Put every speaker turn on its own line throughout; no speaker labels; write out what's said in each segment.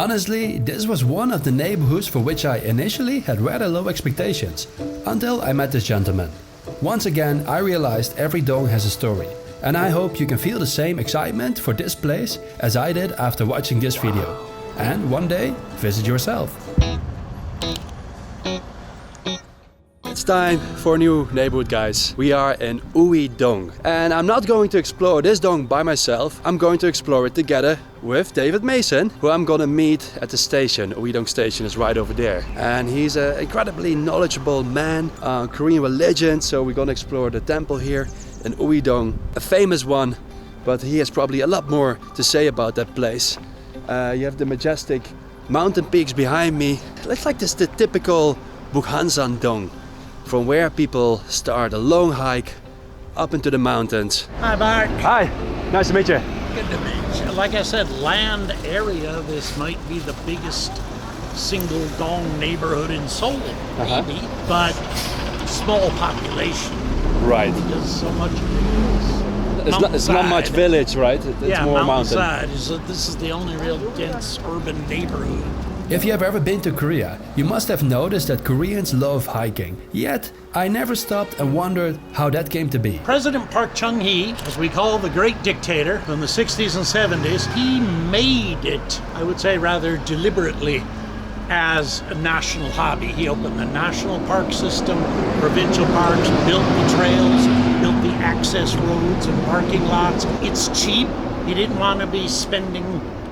Honestly, this was one of the neighborhoods for which I initially had rather low expectations, until I met this gentleman. Once again, I realized every dong has a story, and I hope you can feel the same excitement for this place as I did after watching this video. And one day, visit yourself. It's time for a new neighborhood, guys. We are in Ui Dong, and I'm not going to explore this dong by myself. I'm going to explore it together with David Mason, who I'm gonna meet at the station. Ui Dong Station is right over there, and he's an incredibly knowledgeable man, uh, Korean religion. So we're gonna explore the temple here in Ui Dong, a famous one, but he has probably a lot more to say about that place. Uh, you have the majestic mountain peaks behind me. Looks like this the typical Bukhansan Dong from where people start a long hike up into the mountains.
Hi, Mark.
Hi, nice to meet you.
Good to meet you. Like I said, land area, this might be the biggest single dong neighborhood in Seoul,
Uh-huh.
maybe, but small population
Right.
because so much
It's not, it's not much village, right? It's
yeah,
more mountain.
mountainside. This is the only real dense urban neighborhood.
If you have ever been to Korea, you must have noticed that Koreans love hiking. Yet, I never stopped and wondered how that came to be.
President Park Chung-hee, as we call the great dictator in the 60s and 70s, he made it, I would say rather deliberately, as a national hobby. He opened the national park system, provincial parks, built the trails, built the access roads and parking lots. It's cheap. He didn't want to be spending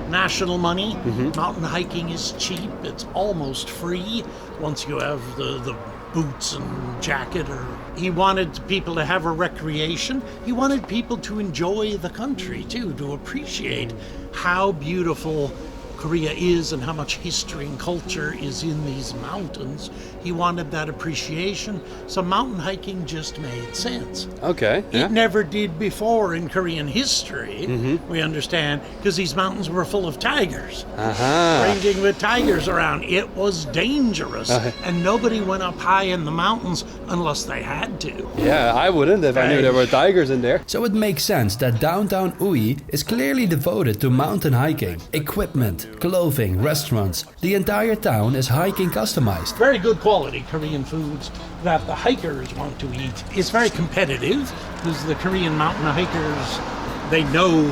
national money. Mountain hiking is cheap. It's almost free once you have the, the boots and jacket or he wanted people to have a recreation. He wanted people to enjoy the country too, to appreciate how beautiful Korea is and how much history and culture is in these mountains. He wanted that appreciation, so mountain hiking just made sense.
Okay.
It never did before in Korean history, we understand, because these mountains were full of tigers,
Uh-huh.
ranging with tigers around. It was dangerous, and nobody went up high in the mountains unless they had to.
Yeah, I wouldn't if I knew there were tigers in there. So it makes sense that downtown Ui is clearly devoted to mountain hiking. Equipment, clothing, restaurants. The entire town is hiking customized.
very good quality Korean foods that the hikers want to eat. It's very competitive because the Korean mountain hikers they know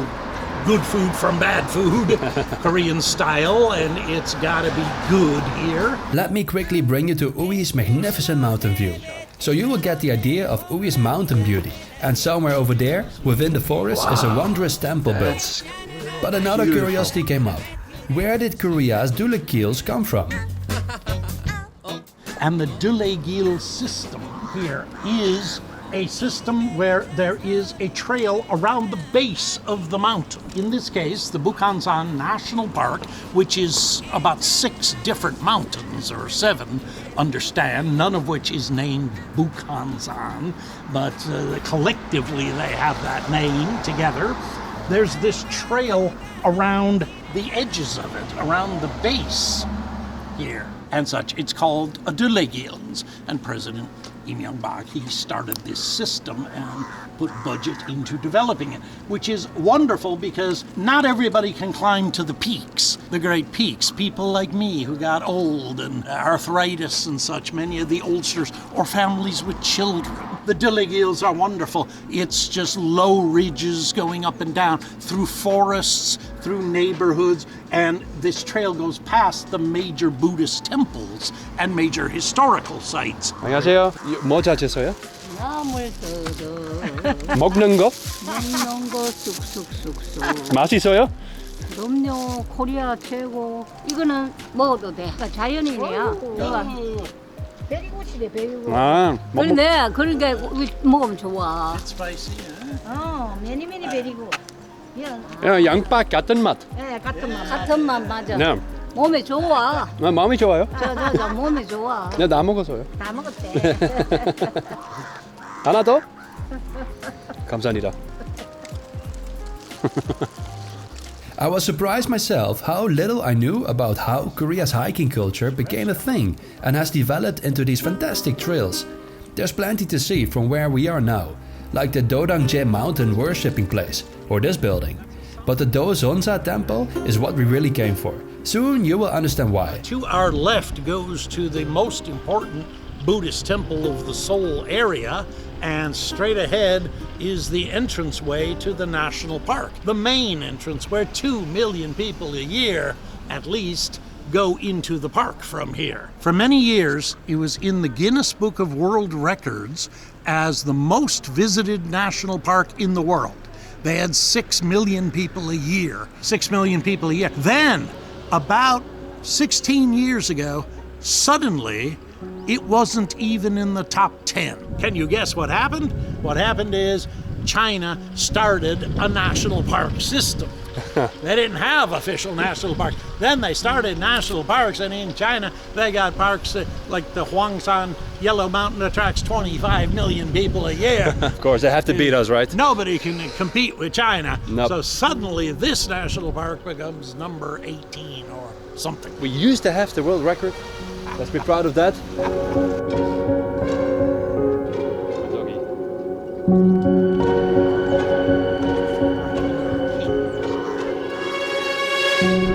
good food from bad food, Korean style, and it's got to be good here.
Let me quickly bring you to Ui's magnificent mountain view. So you will get the idea of Ui's mountain beauty. And somewhere over there, within the forest, is a wondrous temple built. But another curiosity came up. Where did Korea's Dulekils come from?
And the Dulegil system here is a system where there is a trail around the base of the mountain. In this case, the Bukhansan National Park, which is about six different mountains, or seven, understand, none of which is named Bukhansan, but uh, collectively they have that name together. There's this trail around the edges of it, around the base here and such. It's called a Dulegils, and President Im Young Bak he started this system and put budget into developing it, which is wonderful because not everybody can climb to the peaks, the great peaks. People like me who got old and arthritis and such, many of the oldsters, or families with children. The Dulegils are wonderful. It's just low ridges going up and down through forests, through neighborhoods, and this trail goes past the major Buddhist temples and major historical sites.
안녕하세요. 뭐 찾으세요?
나물 뜯어
먹는 거?
먹는 거 쑥쑥쑥쑥
맛있어요?
그럼요 코리아 최고 이거는 먹어도 돼 그러니까 자연이네요 이거 베리고시래 베리고
아,
그런데 그러니까 우리 먹으면 좋아
Spicy,
어 매니 매니 베리고 야,
야, 양파 같은 맛.
예, 같은 맛 같은 맛 맞아
네.
몸에 좋아
아, 마음이 좋아요.
저 저 저 몸에 좋아
네, 다 먹었어요.
다 먹었대
하나 더? 감사합니다. I was surprised myself how little I knew about how Korea's hiking culture became a thing and has developed into these fantastic trails. There's plenty to see from where we are now, like the Dodangje mountain worshipping place or this building. But the Dozonsa temple is what we really came for. Soon you will understand why.
To our left goes to the most important Buddhist temple of the Seoul area, and straight ahead is the entranceway to the national park, the main entrance where 2 million people a year, at least, go into the park from here. For many years, it was in the Guinness Book of World Records as the most visited national park in the world. They had 6 million people a year. 6 million people a year. Then, about 16 years ago, suddenly, it wasn't even in the top 10. Can you guess what happened? What happened is China started a national park system. they didn't have official national parks. Then they started national parks, and in China, they got parks like the Huangshan Yellow Mountain attracts 25 million people a year.
Of course, they have to beat us, right?
Nobody can compete with China.
Nope.
So suddenly, this national park becomes number 18 or something.
We used to have the world record. Let's be proud of that.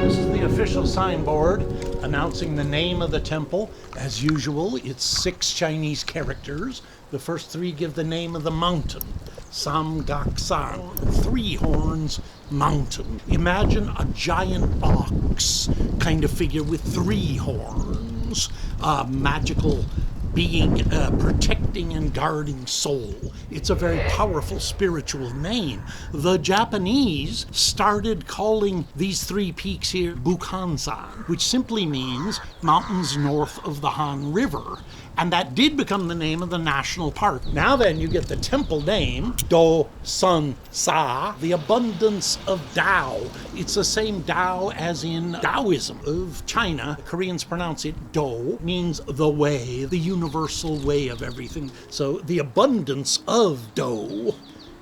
This is the official signboard announcing the name of the temple. As usual, it's six Chinese characters. The first three give the name of the mountain. Sam Gak San, Three Horns Mountain. Imagine a giant ox kind of figure with three horns, a uh, magical being uh, protecting and guarding soul. It's a very powerful spiritual name. The Japanese started calling these three peaks here Bukhansan, which simply means mountains north of the Han River. And that did become the name of the national park. Now then, you get the temple name, Do Sun Sa, the abundance of Tao. It's the same Tao as in Taoism of China. Koreans pronounce it Do, means the way, the universal way of everything. So the abundance of Do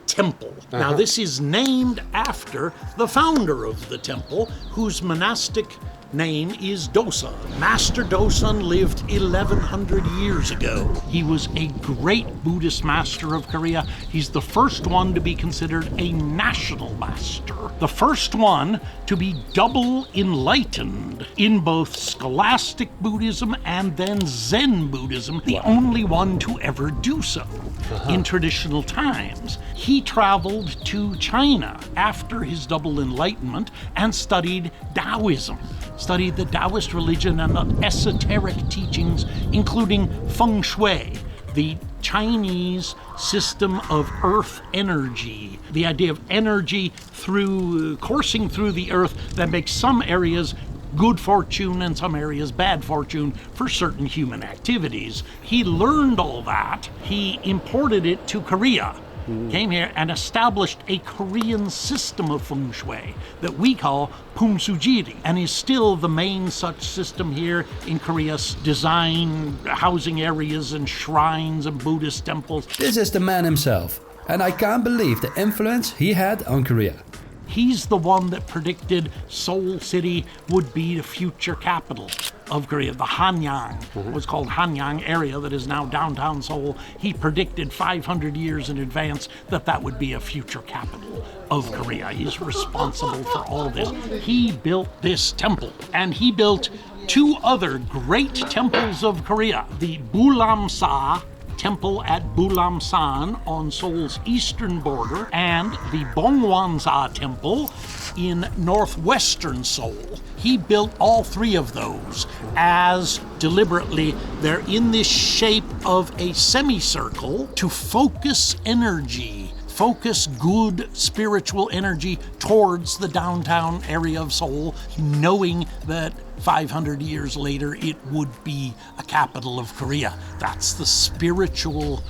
temple. Now, uh-huh. this is named after the founder of the temple, whose monastic name is Dosan. Master Dosan lived 1100 years ago. He was a great Buddhist master of Korea. He's the first one to be considered a national master, the first one to be double enlightened in both scholastic Buddhism and then Zen Buddhism, the only one to ever do so uh-huh. in traditional times. He traveled to China after his double enlightenment and studied Taoism, studied the Taoist religion and the esoteric teachings, including feng shui, the Chinese system of earth energy, the idea of energy through coursing through the earth that makes some areas good fortune and some areas bad fortune for certain human activities. He learned all that. He imported it to Korea. Came here and established a Korean system of feng shui that we call Pumsujiri, and is still the main such system here in Korea's design, housing areas, and shrines and Buddhist temples.
This is the man himself, and I can't believe the influence he had on Korea.
He's the one that predicted Seoul City would be the future capital of Korea. The Hanyang mhm. was called Hanyang area that is now downtown Seoul. He predicted 500 years in advance that that would be a future capital of Korea. He's responsible for all this. He built this temple and he built two other great temples of Korea, the Bulamsa temple at Bulamsan on Seoul's eastern border and the Bongwansa temple in northwestern Seoul. He built all three of those as deliberately they're in this shape of a semicircle to focus energy focus good spiritual energy towards the downtown area of Seoul, knowing that 500 years later it would be a capital of Korea. That's the spiritual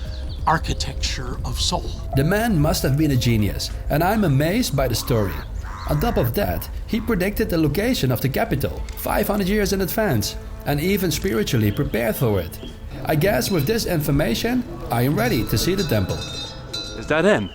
architecture of Seoul.
The man must have been a genius, and I'm amazed by the story. On top of that, he predicted the location of the capital 500 years in advance, and even spiritually prepared for it. I guess with this information, I am ready to see the temple. Is that him?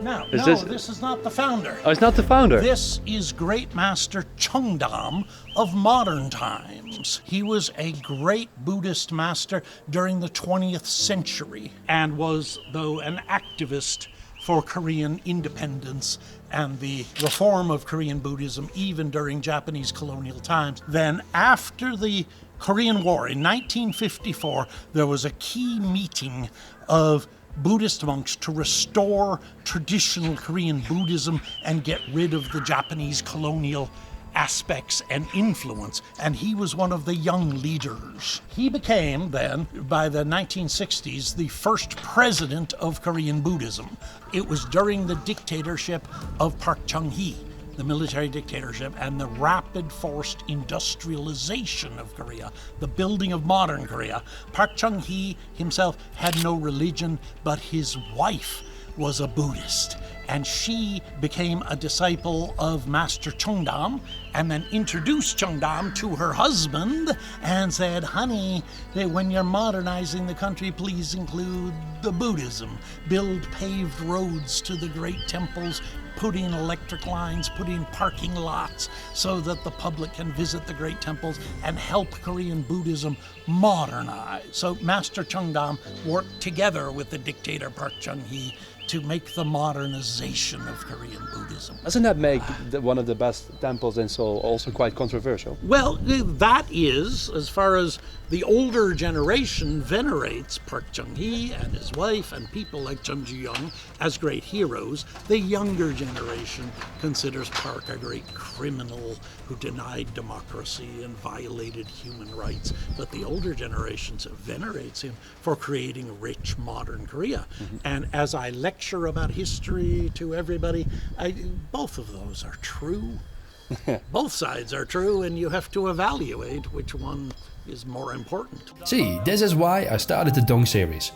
No,
Is
no,
this-
this is not the founder.
Oh, it's not the founder.
This is Great Master Chungdam of modern times. He was a great Buddhist master during the 20th century and was, though, an activist for Korean independence and the reform of Korean Buddhism, even during Japanese colonial times. Then, after the Korean War in 1954, there was a key meeting of Buddhist monks to restore traditional Korean Buddhism and get rid of the Japanese colonial aspects and influence, and he was one of the young leaders. He became, then, by the 1960s, the first president of Korean Buddhism. It was during the dictatorship of Park Chung hee the military dictatorship and the rapid forced industrialization of Korea, the building of modern Korea. Park Chung hee himself had no religion, but his wife was a Buddhist. And she became a disciple of Master Cheongdam and then introduced Cheongdam to her husband and said, Honey, when you're modernizing the country, please include the Buddhism. Build paved roads to the great temples, put in electric lines, put in parking lots so that the public can visit the great temples and help Korean Buddhism modernize. So Master Cheongdam worked together with the dictator Park Chung hee to make the modernization of Korean Buddhism.
Doesn't that make the, one of the best temples in Seoul also quite controversial?
Well, that is, as far as the older generation venerates Park Chung hee and his wife and people like Chung Ji Young as great heroes, the younger generation considers Park a great criminal who denied democracy and violated human rights. But the older generation venerates him for creating a rich modern Korea. Mm-hmm. And as I lecture about history to everybody, I, both of those are true. both sides are true, and you have to evaluate which one is more important.
See, this is why I started the Dong series.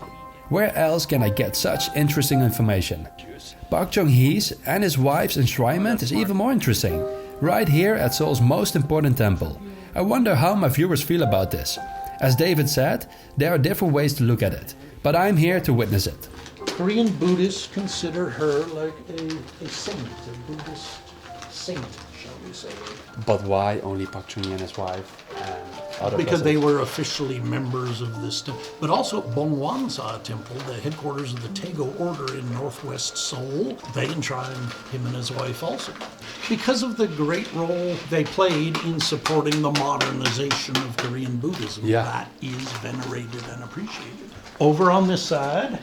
Where else can I get such interesting information? Park Chung hee's and his wife's enshrinement is even more interesting, right here at Seoul's most important temple. I wonder how my viewers feel about this. As David said, there are different ways to look at it, but I'm here to witness it.
Korean Buddhists consider her like a, a saint, a Buddhist saint, shall we say.
But why only Park Chung hee and his wife?
because they were officially members of this temple. But also Bongwonsa Temple, the headquarters of the Taego Order in northwest Seoul, they enshrined him and his wife also. Because of the great role they played in supporting the modernization of Korean Buddhism, yeah. that is venerated and appreciated. Over on this side,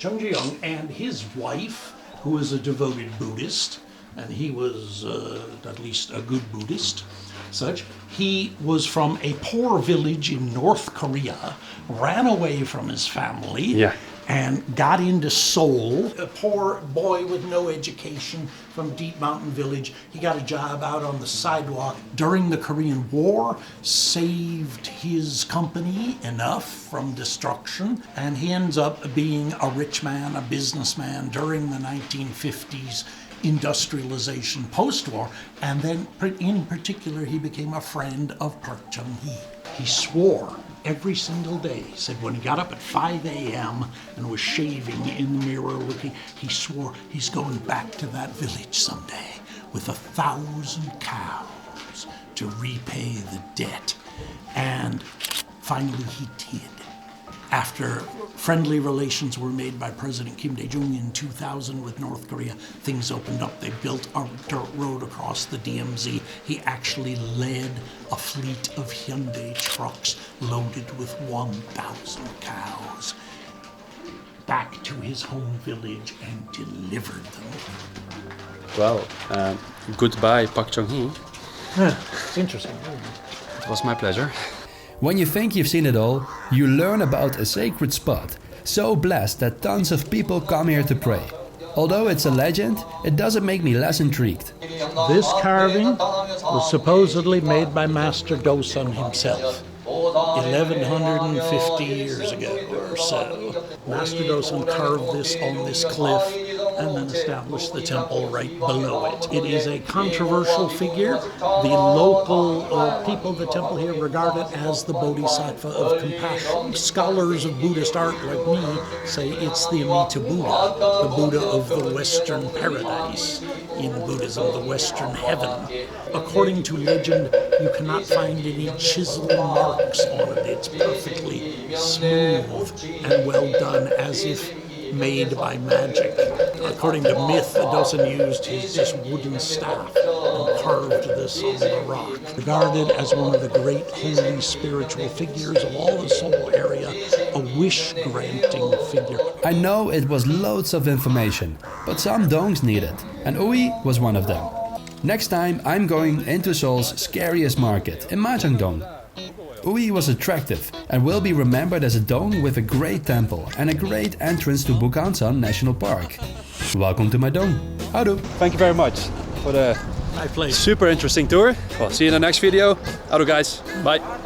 Chung Ji-young and his wife, who is a devoted Buddhist, and he was uh, at least a good Buddhist, such. He was from a poor village in North Korea, ran away from his family,
yeah.
And got into Seoul. A poor boy with no education from Deep Mountain Village. He got a job out on the sidewalk during the Korean War, saved his company enough from destruction, and he ends up being a rich man, a businessman during the 1950s industrialization post war. And then, in particular, he became a friend of Park Chung hee. He swore every single day. He said when he got up at 5 a.m. and was shaving in the mirror looking, he swore he's going back to that village someday with a thousand cows to repay the debt. And finally, he did after friendly relations were made by President Kim Dae Jung in 2000 with North Korea, things opened up. They built a dirt road across the DMZ. He actually led a fleet of Hyundai trucks loaded with 1,000 cows back to his home village and delivered them.
Well, uh, goodbye, Park Chung hee.
it's interesting.
It was my pleasure.
When you think you've seen it all, you learn about a sacred spot, so blessed that tons of people come here to pray. Although it's a legend, it doesn't make me less intrigued.
This carving was supposedly made by Master Dosun himself. 1150 years ago or so. Master Dosun carved this on this cliff and then established the temple right below it. It is a controversial figure. The local uh, people of the temple here regard it as the Bodhisattva of compassion. Scholars of Buddhist art like me say it's the Amida Buddha, the Buddha of the Western paradise in Buddhism, the Western heaven. According to legend, you cannot find any chisel marks on it. It's perfectly smooth and well done, as if made by magic. According to myth, Dosen used his just wooden staff and carved this on the rock. Regarded as one of the great holy spiritual figures of all the Seoul area, a wish granting figure.
I know it was loads of information, but some dongs need it, and Ui was one of them. Next time I'm going into Seoul's scariest market, in Mahjongdong. Ui was attractive and will be remembered as a dong with a great temple and a great entrance to Bukhansan National Park. Welcome to my dong. Houdoe.
Thank you very much for the
I played.
super interesting tour. Well, see you in the next video. Houdoe guys. Bye.